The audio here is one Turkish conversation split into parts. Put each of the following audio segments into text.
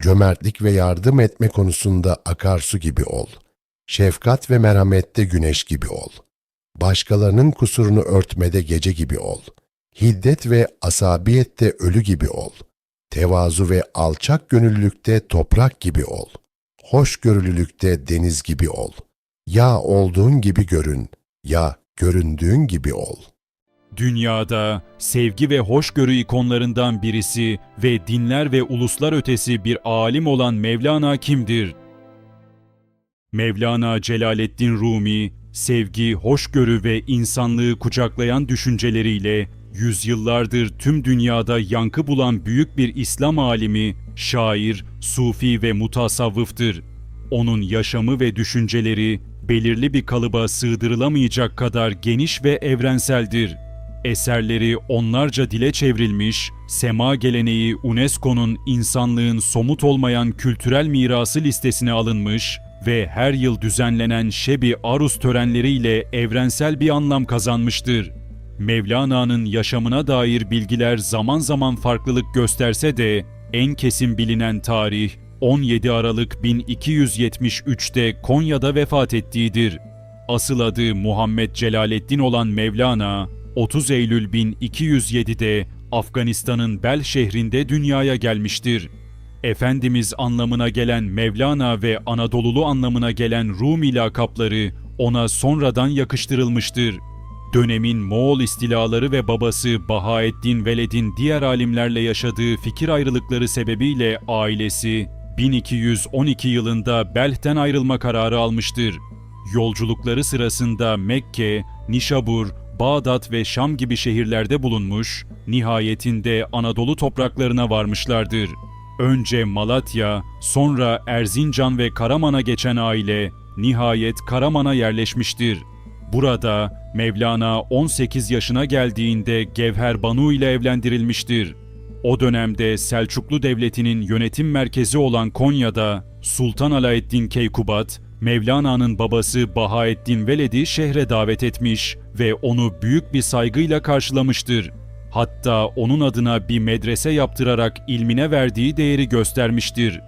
Cömertlik ve yardım etme konusunda akarsu gibi ol. Şefkat ve merhamette güneş gibi ol. Başkalarının kusurunu örtmede gece gibi ol. Hiddet ve asabiyette ölü gibi ol. Tevazu ve alçak gönüllülükte toprak gibi ol. Hoşgörülülükte deniz gibi ol. Ya olduğun gibi görün, ya göründüğün gibi ol. Dünyada sevgi ve hoşgörü ikonlarından birisi ve dinler ve uluslar ötesi bir alim olan Mevlana kimdir? Mevlana Celaleddin Rumi, sevgi, hoşgörü ve insanlığı kucaklayan düşünceleriyle yüzyıllardır tüm dünyada yankı bulan büyük bir İslam alimi, şair, sufi ve mutasavvıftır. Onun yaşamı ve düşünceleri belirli bir kalıba sığdırılamayacak kadar geniş ve evrenseldir. Eserleri onlarca dile çevrilmiş, sema geleneği UNESCO'nun insanlığın somut olmayan kültürel mirası listesine alınmış ve her yıl düzenlenen Şebi Arus törenleriyle evrensel bir anlam kazanmıştır. Mevlana'nın yaşamına dair bilgiler zaman zaman farklılık gösterse de en kesin bilinen tarih 17 Aralık 1273'te Konya'da vefat ettiğidir. Asıl adı Muhammed Celaleddin olan Mevlana, 30 Eylül 1207'de Afganistan'ın Bel şehrinde dünyaya gelmiştir. Efendimiz anlamına gelen Mevlana ve Anadolulu anlamına gelen Rumi lakapları ona sonradan yakıştırılmıştır. Dönemin Moğol istilaları ve babası Bahaeddin Veled'in diğer alimlerle yaşadığı fikir ayrılıkları sebebiyle ailesi 1212 yılında Belh'ten ayrılma kararı almıştır. Yolculukları sırasında Mekke, Nişabur, Bağdat ve Şam gibi şehirlerde bulunmuş, nihayetinde Anadolu topraklarına varmışlardır. Önce Malatya, sonra Erzincan ve Karaman'a geçen aile nihayet Karaman'a yerleşmiştir. Burada Mevlana 18 yaşına geldiğinde Gevher Banu ile evlendirilmiştir. O dönemde Selçuklu Devleti'nin yönetim merkezi olan Konya'da Sultan Alaeddin Keykubat, Mevlana'nın babası Bahaeddin Veled'i şehre davet etmiş ve onu büyük bir saygıyla karşılamıştır. Hatta onun adına bir medrese yaptırarak ilmine verdiği değeri göstermiştir.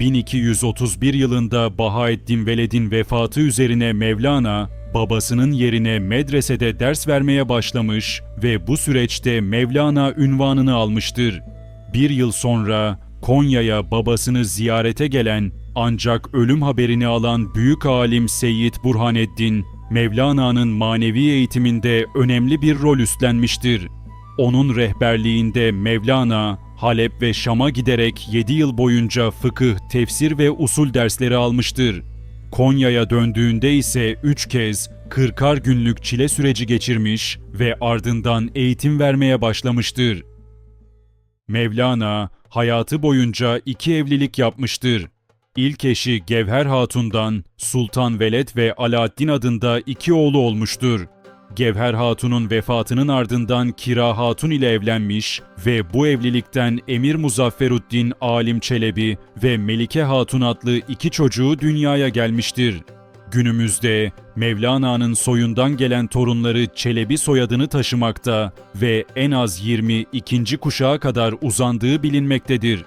1231 yılında Bahaeddin Veled'in vefatı üzerine Mevlana, babasının yerine medresede ders vermeye başlamış ve bu süreçte Mevlana ünvanını almıştır. Bir yıl sonra Konya'ya babasını ziyarete gelen ancak ölüm haberini alan büyük alim Seyyid Burhaneddin, Mevlana'nın manevi eğitiminde önemli bir rol üstlenmiştir. Onun rehberliğinde Mevlana, Halep ve Şam'a giderek 7 yıl boyunca fıkıh, tefsir ve usul dersleri almıştır. Konya'ya döndüğünde ise 3 kez 40'ar günlük çile süreci geçirmiş ve ardından eğitim vermeye başlamıştır. Mevlana hayatı boyunca iki evlilik yapmıştır. İlk eşi Gevher Hatun'dan Sultan Veled ve Alaaddin adında iki oğlu olmuştur. Gevher Hatun'un vefatının ardından Kira Hatun ile evlenmiş ve bu evlilikten Emir Muzafferuddin Alim Çelebi ve Melike Hatun adlı iki çocuğu dünyaya gelmiştir. Günümüzde Mevlana'nın soyundan gelen torunları Çelebi soyadını taşımakta ve en az 22. kuşağa kadar uzandığı bilinmektedir.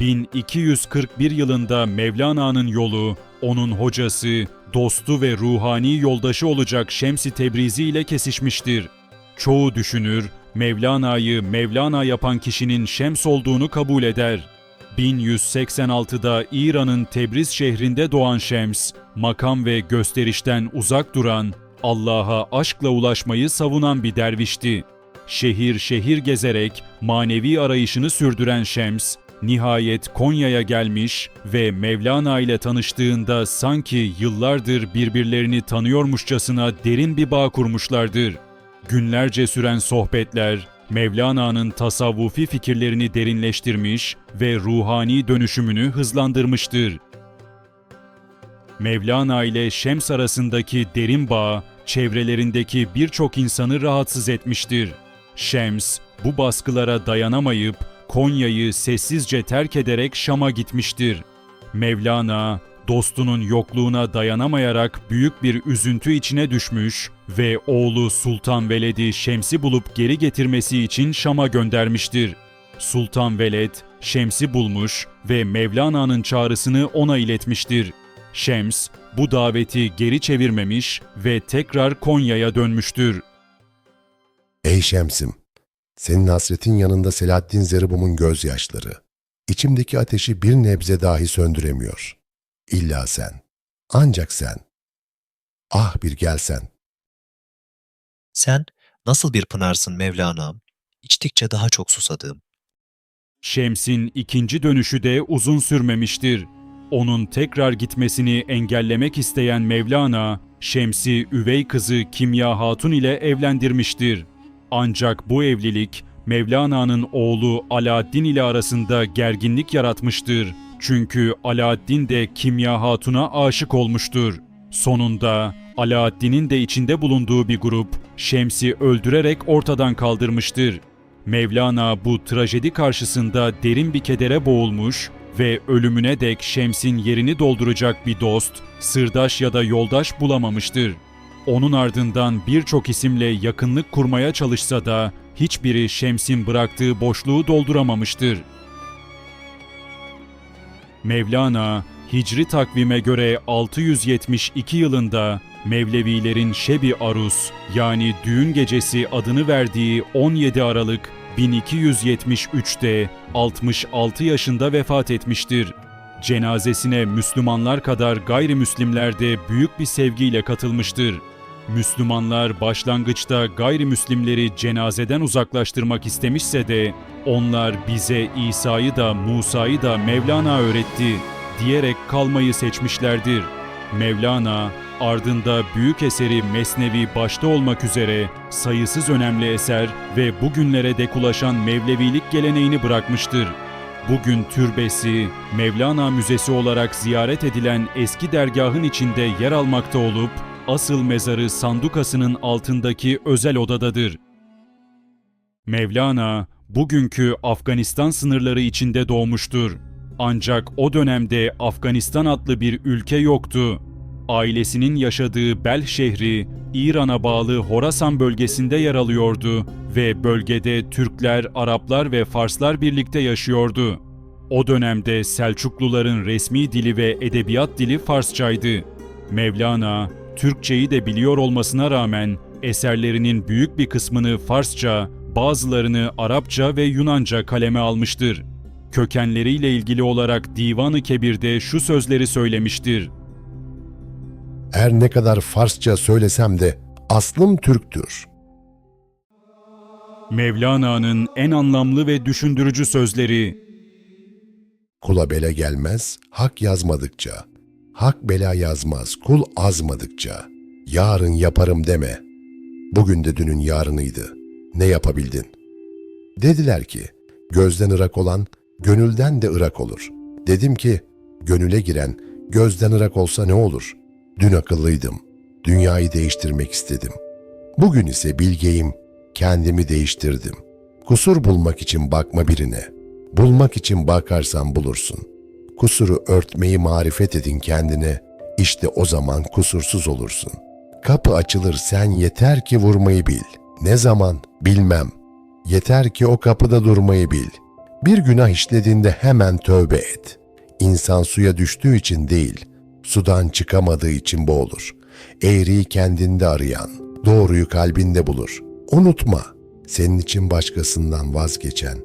1241 yılında Mevlana'nın yolu, onun hocası, dostu ve ruhani yoldaşı olacak Şems-i Tebrizi ile kesişmiştir. Çoğu düşünür, Mevlana'yı Mevlana yapan kişinin Şems olduğunu kabul eder. 1186'da İran'ın Tebriz şehrinde doğan Şems, makam ve gösterişten uzak duran, Allah'a aşkla ulaşmayı savunan bir dervişti. Şehir şehir gezerek manevi arayışını sürdüren Şems, nihayet Konya'ya gelmiş ve Mevlana ile tanıştığında sanki yıllardır birbirlerini tanıyormuşçasına derin bir bağ kurmuşlardır. Günlerce süren sohbetler, Mevlana'nın tasavvufi fikirlerini derinleştirmiş ve ruhani dönüşümünü hızlandırmıştır. Mevlana ile Şems arasındaki derin bağ, çevrelerindeki birçok insanı rahatsız etmiştir. Şems, bu baskılara dayanamayıp Konya'yı sessizce terk ederek Şam'a gitmiştir. Mevlana, dostunun yokluğuna dayanamayarak büyük bir üzüntü içine düşmüş ve oğlu Sultan Veled'i Şems'i bulup geri getirmesi için Şam'a göndermiştir. Sultan Veled, Şems'i bulmuş ve Mevlana'nın çağrısını ona iletmiştir. Şems bu daveti geri çevirmemiş ve tekrar Konya'ya dönmüştür. Ey Şems'im! Senin hasretin yanında Selahaddin Zeribum'un gözyaşları. İçimdeki ateşi bir nebze dahi söndüremiyor. İlla sen. Ancak sen. Ah bir gelsen. Sen nasıl bir pınarsın Mevlana'm? İçtikçe daha çok susadığım. Şems'in ikinci dönüşü de uzun sürmemiştir. Onun tekrar gitmesini engellemek isteyen Mevlana, Şems'i üvey kızı Kimya Hatun ile evlendirmiştir. Ancak bu evlilik Mevlana'nın oğlu Alaaddin ile arasında gerginlik yaratmıştır. Çünkü Alaaddin de Kimya Hatun'a aşık olmuştur. Sonunda Alaaddin'in de içinde bulunduğu bir grup Şems'i öldürerek ortadan kaldırmıştır. Mevlana bu trajedi karşısında derin bir kedere boğulmuş ve ölümüne dek Şems'in yerini dolduracak bir dost, sırdaş ya da yoldaş bulamamıştır. Onun ardından birçok isimle yakınlık kurmaya çalışsa da hiçbiri Şems'in bıraktığı boşluğu dolduramamıştır. Mevlana, Hicri takvime göre 672 yılında Mevlevilerin Şebi Arus yani düğün gecesi adını verdiği 17 Aralık 1273'te 66 yaşında vefat etmiştir. Cenazesine Müslümanlar kadar gayrimüslimler de büyük bir sevgiyle katılmıştır. Müslümanlar başlangıçta gayrimüslimleri cenazeden uzaklaştırmak istemişse de onlar bize İsa'yı da Musa'yı da Mevlana öğretti diyerek kalmayı seçmişlerdir. Mevlana ardında büyük eseri Mesnevi başta olmak üzere sayısız önemli eser ve bugünlere dek ulaşan Mevlevilik geleneğini bırakmıştır. Bugün türbesi, Mevlana Müzesi olarak ziyaret edilen eski dergahın içinde yer almakta olup, asıl mezarı sandukasının altındaki özel odadadır. Mevlana, bugünkü Afganistan sınırları içinde doğmuştur. Ancak o dönemde Afganistan adlı bir ülke yoktu. Ailesinin yaşadığı Bel şehri, İran'a bağlı Horasan bölgesinde yer alıyordu ve bölgede Türkler, Araplar ve Farslar birlikte yaşıyordu. O dönemde Selçukluların resmi dili ve edebiyat dili Farsçaydı. Mevlana, Türkçeyi de biliyor olmasına rağmen eserlerinin büyük bir kısmını Farsça, bazılarını Arapça ve Yunanca kaleme almıştır. Kökenleriyle ilgili olarak Divan-ı Kebir'de şu sözleri söylemiştir. Her ne kadar Farsça söylesem de aslım Türktür. Mevlana'nın en anlamlı ve düşündürücü sözleri Kula bela gelmez, hak yazmadıkça. Hak bela yazmaz, kul azmadıkça. Yarın yaparım deme. Bugün de dünün yarınıydı. Ne yapabildin? Dediler ki, gözden ırak olan, gönülden de ırak olur. Dedim ki, gönüle giren, gözden ırak olsa ne olur? Dün akıllıydım, dünyayı değiştirmek istedim. Bugün ise bilgeyim, kendimi değiştirdim. Kusur bulmak için bakma birine. Bulmak için bakarsan bulursun. Kusuru örtmeyi marifet edin kendine. İşte o zaman kusursuz olursun. Kapı açılır sen yeter ki vurmayı bil. Ne zaman? Bilmem. Yeter ki o kapıda durmayı bil. Bir günah işlediğinde hemen tövbe et. İnsan suya düştüğü için değil, sudan çıkamadığı için boğulur. Eğriyi kendinde arayan, doğruyu kalbinde bulur. Unutma, senin için başkasından vazgeçen,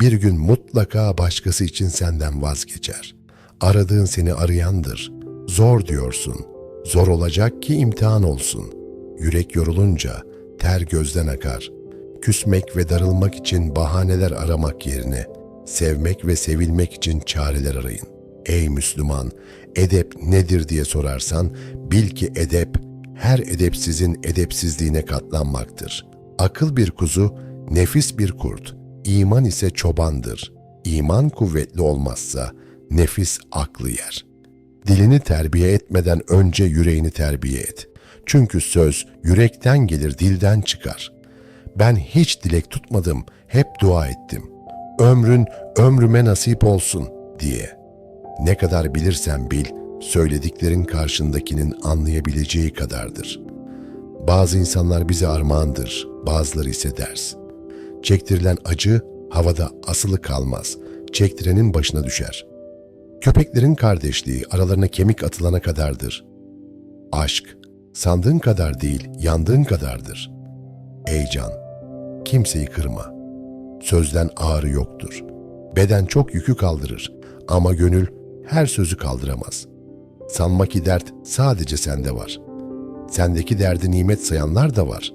bir gün mutlaka başkası için senden vazgeçer. Aradığın seni arayandır. Zor diyorsun. Zor olacak ki imtihan olsun. Yürek yorulunca ter gözden akar. Küsmek ve darılmak için bahaneler aramak yerine sevmek ve sevilmek için çareler arayın. Ey Müslüman, edep nedir diye sorarsan bil ki edep her edepsizin edepsizliğine katlanmaktır. Akıl bir kuzu, nefis bir kurt, iman ise çobandır. İman kuvvetli olmazsa nefis aklı yer. Dilini terbiye etmeden önce yüreğini terbiye et. Çünkü söz yürekten gelir, dilden çıkar. Ben hiç dilek tutmadım, hep dua ettim. Ömrün ömrüme nasip olsun diye. Ne kadar bilirsen bil, söylediklerin karşındakinin anlayabileceği kadardır. Bazı insanlar bize armağandır, bazıları ise ders. Çektirilen acı havada asılı kalmaz. çektirenin başına düşer. Köpeklerin kardeşliği aralarına kemik atılana kadardır. Aşk, sandığın kadar değil, yandığın kadardır. Ey kimseyi kırma. Sözden ağrı yoktur. Beden çok yükü kaldırır ama gönül her sözü kaldıramaz. Sanma ki dert sadece sende var. Sendeki derdi nimet sayanlar da var.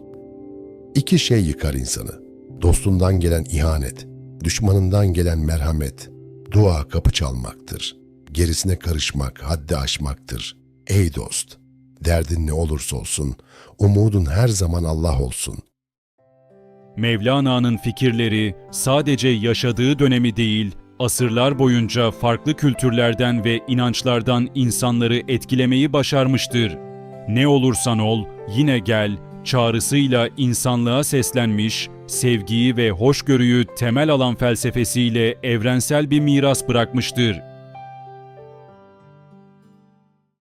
İki şey yıkar insanı. Dostundan gelen ihanet, düşmanından gelen merhamet, dua kapı çalmaktır. Gerisine karışmak, haddi aşmaktır. Ey dost, derdin ne olursa olsun, umudun her zaman Allah olsun. Mevlana'nın fikirleri sadece yaşadığı dönemi değil, asırlar boyunca farklı kültürlerden ve inançlardan insanları etkilemeyi başarmıştır. Ne olursan ol, yine gel çağrısıyla insanlığa seslenmiş, sevgiyi ve hoşgörüyü temel alan felsefesiyle evrensel bir miras bırakmıştır.